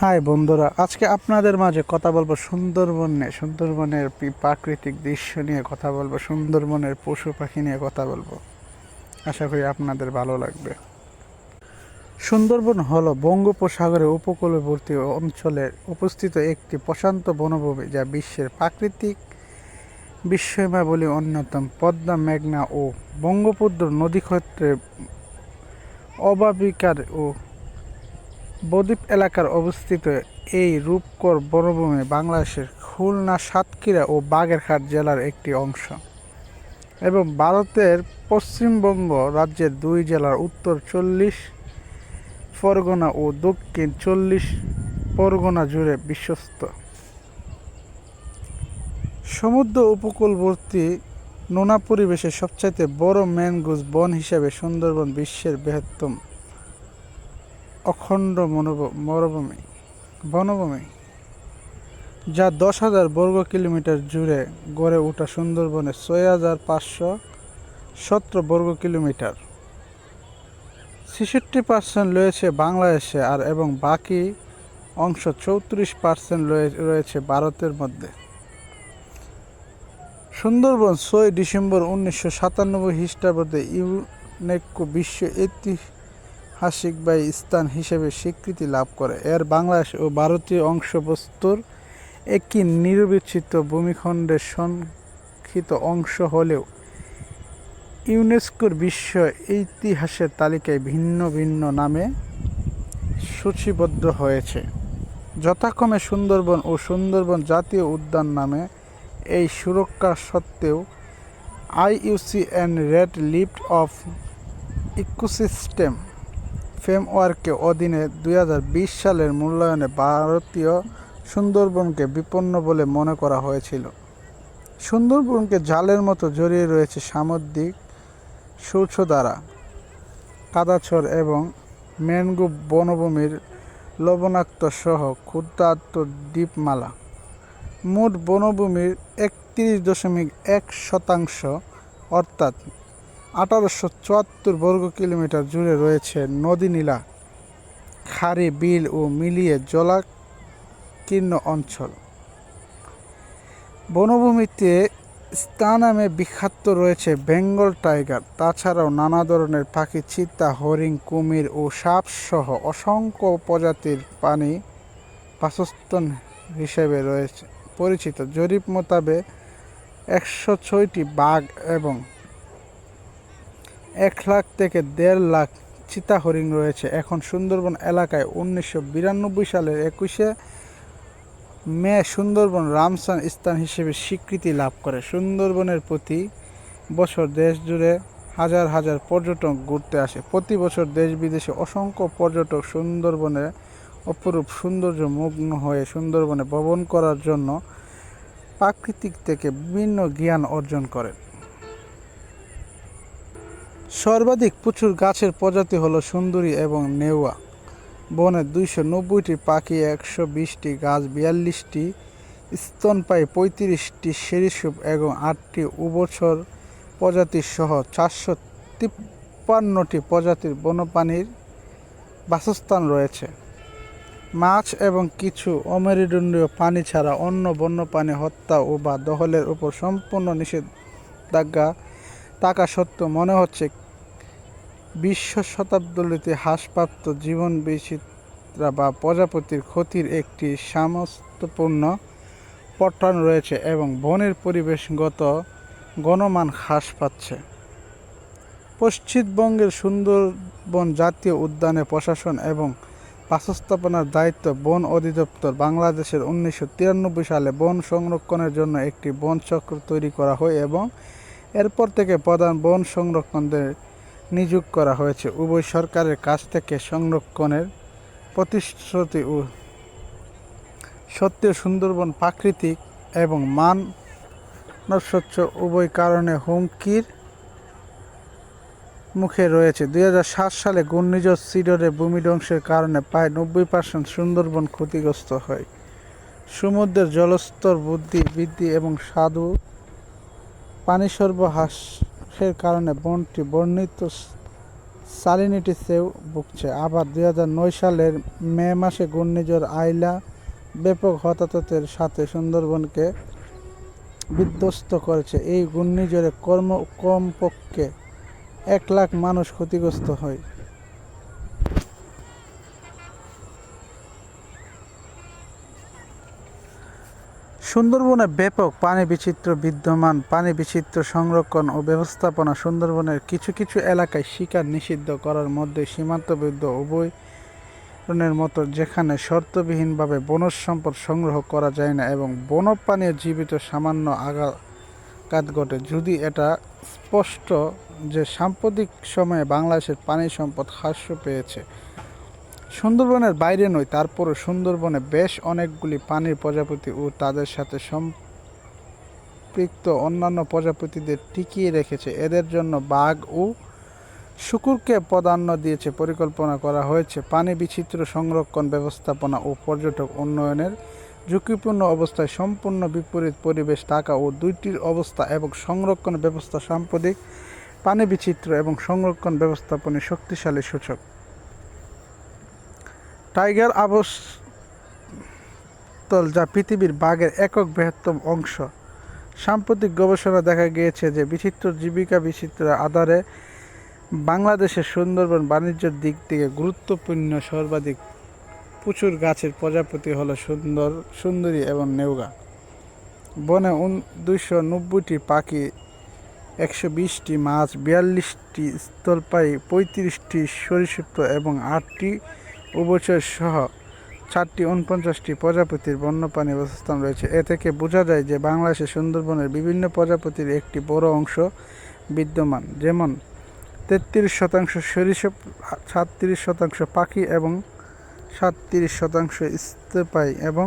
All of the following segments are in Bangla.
হাই বন্ধুরা, আজকে আপনাদের মাঝে কথা বলব সুন্দরবন সুন্দরবনের প্রাকৃতিক দৃশ্য নিয়ে কথা বলব, সুন্দরবনের পশু পাখি নিয়ে কথা বলব। আশা করি আপনাদের ভালো লাগবে। সুন্দরবন হলো বঙ্গোপসাগরের উপকূলবর্তী অঞ্চলে উপস্থিত একটি প্রশান্ত বনভূমি যা বিশ্বের প্রাকৃতিক বিস্ময়মাবলী অন্যতম। পদ্মা, মেঘনা ও বঙ্গোপদ্র নদীক্ষেত্রে অবাবিকার ও বদ্বীপ এলাকার অবস্থিত এই রূপকর বনভূমি বাংলাদেশের খুলনা, সাতক্ষীরা ও বাগেরহাট জেলার একটি অংশ এবং ভারতের পশ্চিমবঙ্গ রাজ্যের দুই জেলার উত্তর চল্লিশ পরগনা ও দক্ষিণ চল্লিশ, পরগনা জুড়ে বিশ্বস্ত। সমুদ্র উপকূলবর্তী নোনা পরিবেশে সবচাইতে বড় ম্যানগ্রোভ বন হিসাবে সুন্দরবন বিশ্বের বৃহত্তম। অখণ্ড মরুভূমি, বনভূমি, যা দশ হাজার বর্গ কিলোমিটার জুড়ে গড়ে ওঠা সুন্দরবনে ছয় হাজার পাঁচশো সতেরো বর্গ কিলোমিটার। ছেষট্টি পার্সেন্ট রয়েছে বাংলাদেশে আর এবং বাকি অংশ চৌত্রিশ পার্সেন্ট রয়েছে ভারতের মধ্যে। সুন্দরবন ছয় ডিসেম্বর উনিশশো সাতানব্বই খ্রিস্টাব্দে ইউনেস্কো বিশ্ব ঐতিহাসিক বা স্থান হিসেবে স্বীকৃতি লাভ করে। এর বাংলাদেশ ও ভারতীয় অংশবস্তুর একটি নিরবিচ্ছিন্ন ভূমিখণ্ডের সংক্ষিপ্ত অংশ হলেও ইউনেস্কোর বিশ্ব ইতিহাসের তালিকায় ভিন্ন ভিন্ন নামে সূচিবদ্ধ হয়েছে। যথাক্রমে সুন্দরবন ও সুন্দরবন জাতীয় উদ্যান নামে এই সুরক্ষা সত্ত্বেও IUCN red list of ecosystem ফ্রেমওয়ার্কের অধীনে দুই হাজার বিশ সালের মূল্যায়নে ভারতীয় সুন্দরবনকে বিপন্ন বলে মনে করা হয়েছিল। সুন্দরবনকে জালের মতো জড়িয়ে রয়েছে সামুদ্রিক দ্বারা কাদাছর এবং ম্যানগ্রোভ বনভূমির লবণাক্ত সহ ক্ষুদ্রাত্ম দ্বীপমালা। মোট বনভূমির একত্রিশ দশমিক এক শতাংশ অর্থাৎ আঠারোশো চুয়াত্তর বর্গ কিলোমিটার জুড়ে রয়েছে নদী নীলা, খাড়ি, বিল ও মিলিয়ে জলাকীর্ণ অঞ্চল। বনভূমিতে স্থানামে বিখ্যাত রয়েছে বেঙ্গল টাইগার, তাছাড়াও নানা ধরনের পাখি, চিতা, হরিণ, কুমির ও সাপ সহ অসংখ্য প্রজাতির প্রাণী বাসস্থান হিসেবে রয়েছে, পরিচিত। জরিপ মোতাবেক একশো ছয়টি বাঘ এবং এক লাখ থেকে দেড় লাখ চিতা হরিণ রয়েছে। এখন সুন্দরবন এলাকায় উনিশশো বিরানব্বই সালের একুশে মে সুন্দরবন রামসান স্থান হিসেবে স্বীকৃতি লাভ করে। সুন্দরবনের প্রতি বছর দেশ জুড়ে হাজার হাজার পর্যটক ঘুরতে আসে। প্রতি বছর দেশ বিদেশে অসংখ্য পর্যটক সুন্দরবনে অপরূপ সৌন্দর্য মগ্ন হয়ে সুন্দরবনে ভ্রমণ করার জন্য প্রাকৃতিক থেকে বিভিন্ন জ্ঞান অর্জন করে সর্বাধিক প্রচুর গাছের প্রজাতি হলো সুন্দরী এবং নেওয়া। বনে দুইশো নব্বইটি পাখি, একশো বিশটি গাছ, বিয়াল্লিশটি স্তনপায়ী, পঁয়ত্রিশটি সেরিসুপ এবং আটটি উভচর প্রজাতির সহ চারশো তিপ্পান্নটি প্রজাতির বন্যপ্রাণীর বাসস্থান রয়েছে। মাছ এবং কিছু অমেরুদণ্ডীয় প্রাণী ছাড়া অন্য বন্যপ্রাণী হত্যা ও বা দহলের উপর সম্পূর্ণ নিষেধাজ্ঞা থাকা সত্ত্বেও মনে হচ্ছে বিশ্ব শতাব্দীতে হ্রাসপ্রাপ্ত জীবন বৈচিত্র্য বা প্রজাপতির ক্ষতির একটি সামস্তপূর্ণ পঠন রয়েছে এবং বনের পরিবেশগত গণমান হ্রাস পাচ্ছে। পশ্চিমবঙ্গের সুন্দরবন জাতীয় উদ্যানে প্রশাসন এবং বাসস্থাপনার দায়িত্ব বন অধিদপ্তর বাংলাদেশের উনিশশো তিরানব্বই সালে বন সংরক্ষণের জন্য একটি বন চক্র তৈরি করা হয় এবং এরপর থেকে প্রধান বন সংরক্ষণদের নিয়োগ করা হয়েছে। উভয় সরকারের কাছ থেকে সংরক্ষণের প্রতিশ্রুতি ও সত্ত্বেও সুন্দরবন প্রাকৃতিক এবং মান নস্বচ্ছ উভয় কারণে হুমকির মুখে রয়েছে। দুই হাজার সাত সালে ঘূর্ণিঝড় সিডরের ভূমিধ্বংসের কারণে প্রায় নব্বই পার্সেন্ট সুন্দরবন ক্ষতিগ্রস্ত হয়। সমুদ্রের জলস্তর বুদ্ধি, বৃদ্ধি এবং স্বাদু পানি সরবরাহের কারণে বনটি বর্ণিত সালিনিটি সেও ভুগছে। আবার দুই নয় সালের মে মাসে ঘূর্ণিঝড় আইলা ব্যাপক হতাহতের সাথে সুন্দরবনকে বিধ্বস্ত করেছে। এই ঘূর্ণিঝড়ে কর্ম কমপক্ষে এক লাখ মানুষ ক্ষতিগ্রস্ত হয়। সুন্দরবনে ব্যাপক পানি বিচিত্র বিদ্যমান পানি বিচিত্র সংরক্ষণ ও ব্যবস্থাপনা সুন্দরবনের কিছু কিছু এলাকায় শিকার নিষিদ্ধ করার মধ্যে সীমান্তবিদ্ধ উভয়নের মতো যেখানে শর্তবিহীনভাবে বনজ সম্পদ সংগ্রহ করা যায় না এবং বন্যপ্রাণীর জীবিত সামান্য আঘাত ঘটে। যদি এটা স্পষ্ট যে সাম্প্রতিক সময়ে বাংলাদেশের পানি সম্পদ হ্রাস পেয়েছে সুন্দরবনের বাইরে নয়, তারপরও সুন্দরবনে বেশ অনেকগুলি পানির প্রজাপতি ও তাদের সাথে সম্পৃক্ত অন্যান্য প্রজাপতিদের টিকিয়ে রেখেছে। এদের জন্য বাঘ ও শুকুরকে প্রাধান্য দিয়েছে, পরিকল্পনা করা হয়েছে। পানি বিচিত্র সংরক্ষণ ব্যবস্থাপনা ও পর্যটক উন্নয়নের ঝুঁকিপূর্ণ অবস্থায় সম্পূর্ণ বিপরীত পরিবেশ থাকা ও দুইটির অবস্থা এবং সংরক্ষণ ব্যবস্থা সাম্প্রতিক পানি বিচিত্র এবং সংরক্ষণ ব্যবস্থাপনায় শক্তিশালী সূচক। টাইগার আবাসস্থল যা পৃথিবীর বাঘের একক বৃহত্তম অংশ। সাম্প্রতিক গবেষণা দেখা গিয়েছে যে বিচিত্র জীবিকা বিচিত্র আধারে বাংলাদেশের সুন্দরবন বাণিজ্যের দিক থেকে গুরুত্বপূর্ণ সর্বাধিক প্রচুর গাছের প্রজাপতি হলো সুন্দর, সুন্দরী এবং নেউগা। বনে দুইশো নব্বইটি পাখি, একশো বিশটি মাছ, বিয়াল্লিশটি স্থলপায়ী পঁয়ত্রিশটি সরীসৃপ এবং আটটি উভচর সহ চারটি উনপঞ্চাশটি প্রজাপতির বন্যপ্রাণী বাসস্থান রয়েছে। এ থেকে বোঝা যায় যে বাংলাদেশের সুন্দরবনের বিভিন্ন প্রজাপতির একটি বড় অংশ বিদ্যমান, যেমন তেত্রিশ শতাংশ সরিষপ সাতত্রিশ শতাংশ পাখি এবং সাতত্রিশ শতাংশ স্তপায়ী এবং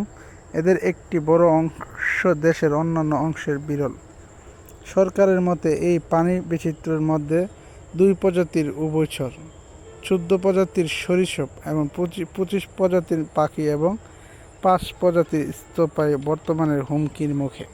এদের একটি বড় অংশ দেশের অন্যান্য অংশের বিরল। সরকারের মতে এই পানি বৈচিত্র্যের মধ্যে দুই প্রজাতির উভয়চর চোদ্দ প্রজাতির সরিষপ এবং পঁচিশ প্রজাতির পাখি এবং পাঁচ প্রজাতির স্তোপায় বর্তমানের হুমকির মুখে।